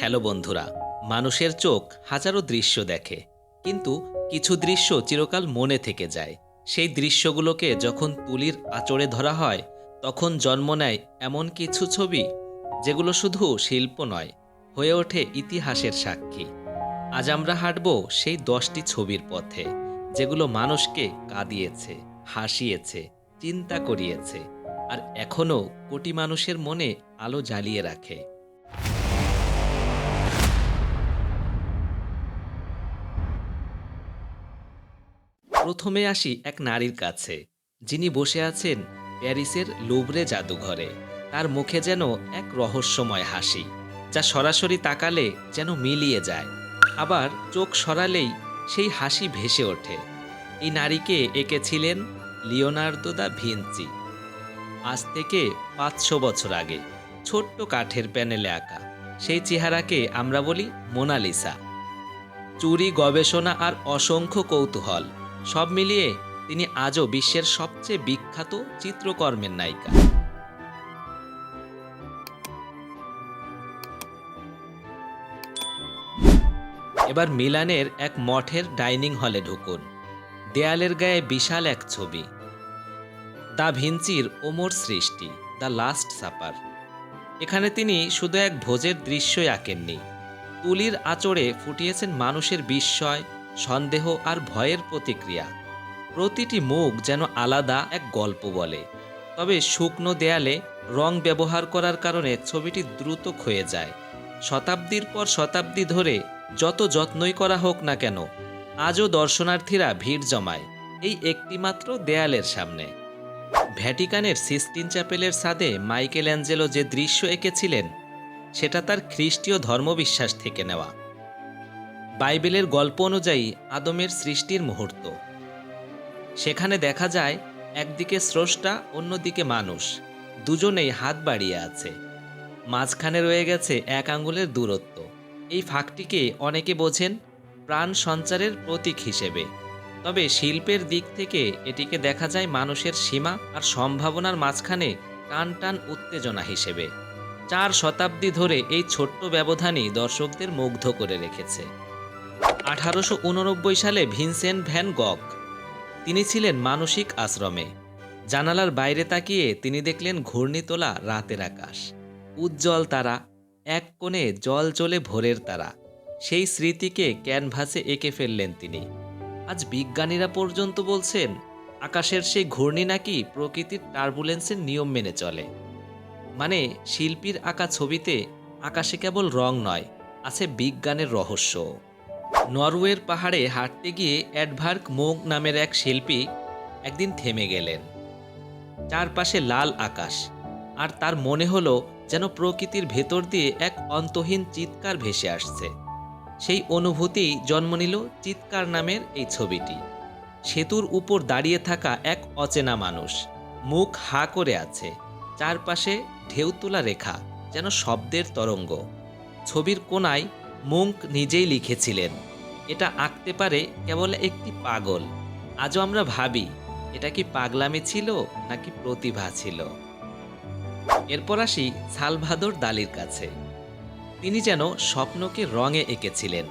Hello বন্ধুরা, মানুষের চোখ হাজারো দৃশ্য দেখে, কিন্তু কিছু দৃশ্য চিরকাল মনে থেকে যায়। সেই দৃশ্যগুলোকে যখন তুলির আচড়ে ধরা হয়, তখন জন্ম নেয় এমন কিছু ছবি, যেগুলো শুধু শিল্প নয়, হয়ে ওঠে ইতিহাসের সাক্ষী। আজ আমরা হাঁটব সেই দশটি ছবির পথে, যেগুলো মানুষকে কাঁদিয়েছে, হাসিয়েছে, চিন্তা করিয়েছে, আর এখনও কোটি মানুষের মনে আলো জ্বালিয়ে রাখে। প্রথমে আসি এক নারীর কাছে। যিনি বসে আছেন প্যারিসের লুভরে জাদুঘরে। তার মুখে যেন এক রহস্যময় হাসি, যা সরাসরি তাকালে যেন মিলিয়ে যায়। আবার চোখ সরালেই সেই হাসি ভেসে ওঠে। এই নারীকে এঁকেছিলেন লিওনার্দো দা ভিনচি। আজ থেকে পাঁচশো বছর আগে, ছোট্ট কাঠের প্যানেলে আঁকা। সেই চেহারাকে আমরা বলি মোনালিসা। চুরি, গবেষণা আর অসংখ্য কৌতূহল। সব মিলিয়ে তিনি আজও বিশ্বের সবচেয়ে বিখ্যাত চিত্রকর্মের নায়িকা। এবার মিলানের এক মঠের ডাইনিং হলে ঢুকুন। দেয়ালের গায়ে বিশাল এক ছবি। দা ভিঞ্চির ওমর সৃষ্টি দ্য লাস্ট সাপার। এখানে তিনি শুধু এক ভোজের দৃশ্যই আঁকেননি, তুলির আচড়ে ফুটিয়েছেন মানুষের বিস্ময় সন্দেহ আর ভয়ের প্রতিক্রিয়া। প্রতিটি মুখ যেন আলাদা এক গল্প বলে। তবে শুকনো দেয়ালে রং ব্যবহার করার কারণে ছবিটি দ্রুত ক্ষয়ে যায়। শতাব্দীর পর শতাব্দী ধরে যত যত্নই করা হোক না কেন, আজও দর্শনার্থীরা ভিড় জমায় এই একটিমাত্র দেয়ালের সামনে। ভ্যাটিকানের সিস্টিন চ্যাপেলের সাদে মাইকেল অ্যাঞ্জেলো যে দৃশ্য এঁকেছিলেন, সেটা তার খ্রিস্টীয় ধর্মবিশ্বাস থেকে নেওয়া। বাইবেলের গল্প অনুযায়ী আদমের সৃষ্টির মুহূর্ত। সেখানে দেখা যায়, একদিকে স্রষ্টা, অন্যদিকে মানুষ। দুজনেই হাত বাড়িয়ে আছে। মাঝখানে রয়ে গেছে এক আঙ্গুলের দূরত্ব। এই ফাঁকটিকে অনেকে বোঝেন প্রাণ সঞ্চারের প্রতীক হিসেবে। তবে শিল্পের দিক থেকে এটিকে দেখা যায় মানুষের সীমা আর সম্ভাবনার মাঝখানে টান টান উত্তেজনা হিসেবে। চার শতাব্দী ধরে এই ছোট্ট ব্যবধানই দর্শকদের মুগ্ধ করে রেখেছে। আঠারোশো উননব্বই সালে ভিনসেন্ট ভ্যান গক। তিনি ছিলেন মানসিক আশ্রমে। জানালার বাইরে তাকিয়ে তিনি দেখলেন ঘূর্ণি তোলা রাতের আকাশ। উজ্জ্বল তারা, এক কোণে জল চলে ভোরের তারা। সেই স্মৃতিকে ক্যানভাসে এঁকে ফেললেন তিনি। আজ বিজ্ঞানীরা পর্যন্ত বলছেন, আকাশের সেই ঘূর্ণি নাকি প্রকৃতির টার্বুলেন্সের নিয়ম মেনে চলে। মানে শিল্পীর আঁকা ছবিতে আকাশে কেবল রং নয়, আছে বিজ্ঞানের রহস্য নরওয়ের পাহাড়ে হাঁটতে গিয়ে অ্যাডভার্ক মোগ নামের এক শিল্পী একদিন থেমে গেলেন। চারপাশে লাল আকাশ, আর তার মনে হলো যেন প্রকৃতির ভেতর দিয়ে এক অন্তহীন চিৎকার ভেসে আসছে। সেই অনুভূতি জন্ম নিল চিৎকার নামের এই ছবিটি। সেতুর উপর দাঁড়িয়ে থাকা এক অচেনা মানুষ, মুখ হা করে আছে, চারপাশে ঢেউ তোলা রেখা, যেন শব্দের তরঙ্গ। ছবির কোনায় মুঙ্ক নিজেই লিখেছিলেন এটা আঁকতে পারে কেবল একটি পাগল। আজও আমরা ভাবি, এটা কি পাগলামি ছিল নাকি প্রতিভা ছিল? এরপর আসি সালভাদর দালির কাছে। তিনি যেন স্বপ্নকে রঙে এঁকেছিলেন।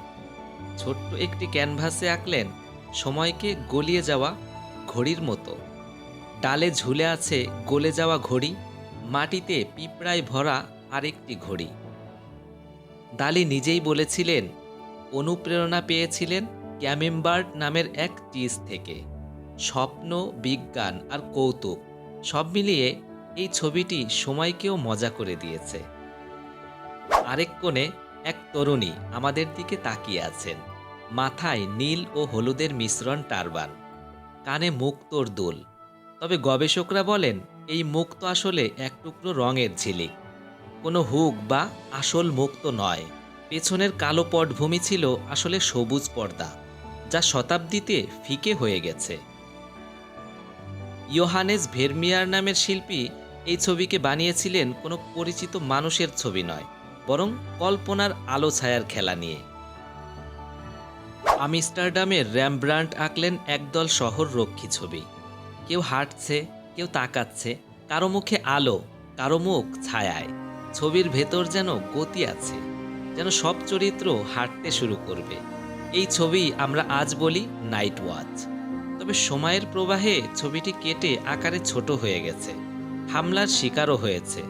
ছোট্ট একটি ক্যানভাসে আঁকলেন সময়কে গলিয়ে যাওয়া ঘড়ির মতো। ডালে ঝুলে আছে গলে যাওয়া ঘড়ি, মাটিতে পিঁপড়ায় ভরা আরেকটি ঘড়ি। দালি নিজেই বলেছিলেন অনুপ্রেরণা পেয়েছিলেন ক্যামেম্বার্ট নামের এক চিজ থেকে। স্বপ্ন, বিজ্ঞান আর কৌতুক সব মিলিয়ে এই ছবিটি সময়কেও মজা করে দিয়েছে। আরেক কোণে এক তরুণী আমাদের দিকে তাকিয়ে আছেন। মাথায় নীল ও হলুদের মিশ্রণ টারবান। কানে মুক্তোর দুল। তবে গবেষকরা বলেন, এই মুক্ত আসলে এক টুকরো রঙের ঝিলিক। কোনো হুক বা আসল মুক্ত নয়। পেছনের কালো পটভূমি ছিল আসলে সবুজ পর্দা, যা শতাব্দীতে ফিকে হয়ে গেছে। ইয়োহানেস ভেরমিয়ার নামের শিল্পী এই ছবিকে বানিয়েছিলেন কোনো পরিচিত মানুষের ছবি নয়, বরং কল্পনার আলো ছায়ার খেলা নিয়ে। আমিস্টারডামের র্যামব্রান্ড আঁকলেন একদল শহর রক্ষী ছবি। কেউ হাঁটছে, কেউ তাকাচ্ছে, কারও মুখে আলো, কারও মুখ ছায়ায়। ছবির ভেতর যেন গতি আছে। যেন সব চরিত্র হাঁটতে শুরু করবে। এই ছবি আমরা আজ বলি নাইট ওয়াচ তবে সময়ের প্রবাহে ছবিটি কেটে আকারে ছোট হয়ে গেছে। হামলার শিকারও হয়েছে।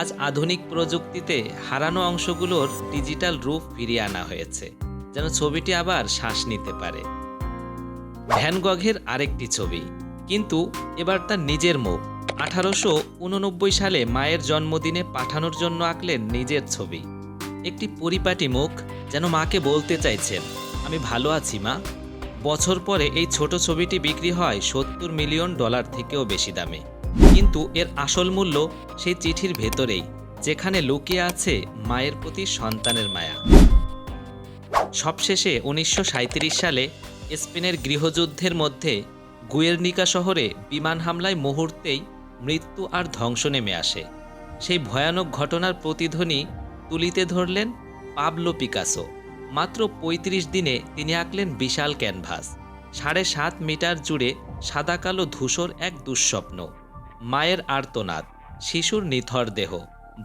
আজ আধুনিক প্রযুক্তিতে হারানো অংশগুলোর ডিজিটাল রূপ ফিরিয়ে আনা হয়েছে, যেন ছবিটি আবার শ্বাস নিতে পারে। ভ্যান গঘের আরেকটি ছবি, কিন্তু এবার তার নিজের মুখ। আঠারোশো উননব্বই সালে মায়ের জন্মদিনে পাঠানোর জন্য আঁকলেন নিজের ছবি। একটি পরিপাটি মুখ যেন মাকে বলতে চাইছেন আমি ভালো আছি, মা। বছর পরে এই ছোট ছবিটি বিক্রি হয় সত্তর মিলিয়ন ডলার থেকেও বেশি দামে। কিন্তু এর আসল মূল্য সেই চিঠির ভেতরেই, যেখানে লুকিয়ে আছে মায়ের প্রতি সন্তানের মায়া। সবশেষে উনিশশো সাঁইত্রিশ সালে স্পেনের গৃহযুদ্ধের মধ্যে গুয়ের্নিকা শহরে বিমান হামলায় মুহূর্তেই মৃত্যু আর ধ্বংস নেমে আসে। সেই ভয়ানক ঘটনার প্রতিধ্বনি তুলিতে ধরলেন পাবলো পিকাসো। মাত্র ৩৫ দিনে তিনি আঁকলেন বিশাল ক্যানভাস। সাড়ে সাত মিটার জুড়ে সাদা কালো ধূসর এক দুঃস্বপ্ন। মায়ের আর্তনাদ, শিশুর নিথর দেহ,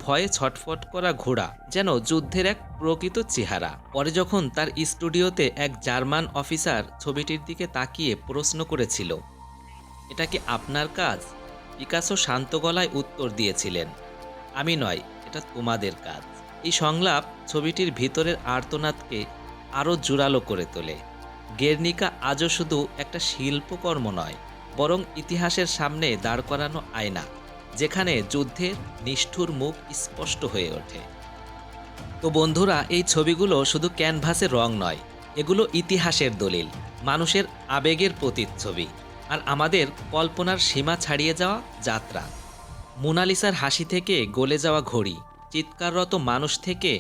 ভয়ে ছটফট করা ঘোড়া যেন যুদ্ধের এক প্রকৃত চেহারা। পরে যখন তার স্টুডিওতে এক জার্মান অফিসার ছবিটির দিকে তাকিয়ে প্রশ্ন করেছিল, এটা কি আপনার কাজ? পিকাসো শান্ত গলায় উত্তর দিয়েছিলেন, আমি নয়, এটা তোমাদের কাজ। এই সংলাপ ছবিটির ভিতরের আর্তনাদকে আরও জোরালো করে তোলে। গের্নিকা আজও শুধু একটা শিল্পকর্ম নয়, বরং ইতিহাসের সামনে দাঁড় করানো আয়না, যেখানে যুদ্ধের নিষ্ঠুর মুখ স্পষ্ট হয়ে ওঠে। তো বন্ধুরা, এই ছবিগুলো শুধু ক্যানভাসের রং নয়, এগুলো ইতিহাসের দলিল, মানুষের আবেগের প্রতিচ্ছবি, আর আমাদের কল্পনার সীমা ছাড়িয়ে যাওয়া যাত্রা। মোনালিসার হাসি থেকে গলে যাওয়া ঘড়ি চিৎকাররত মানুষ থেকে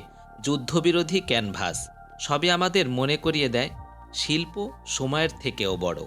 যুদ্ধবিরোধী ক্যানভাস সবই আমাদের মনে করিয়ে দেয় শিল্প সময়ের থেকেও বড়।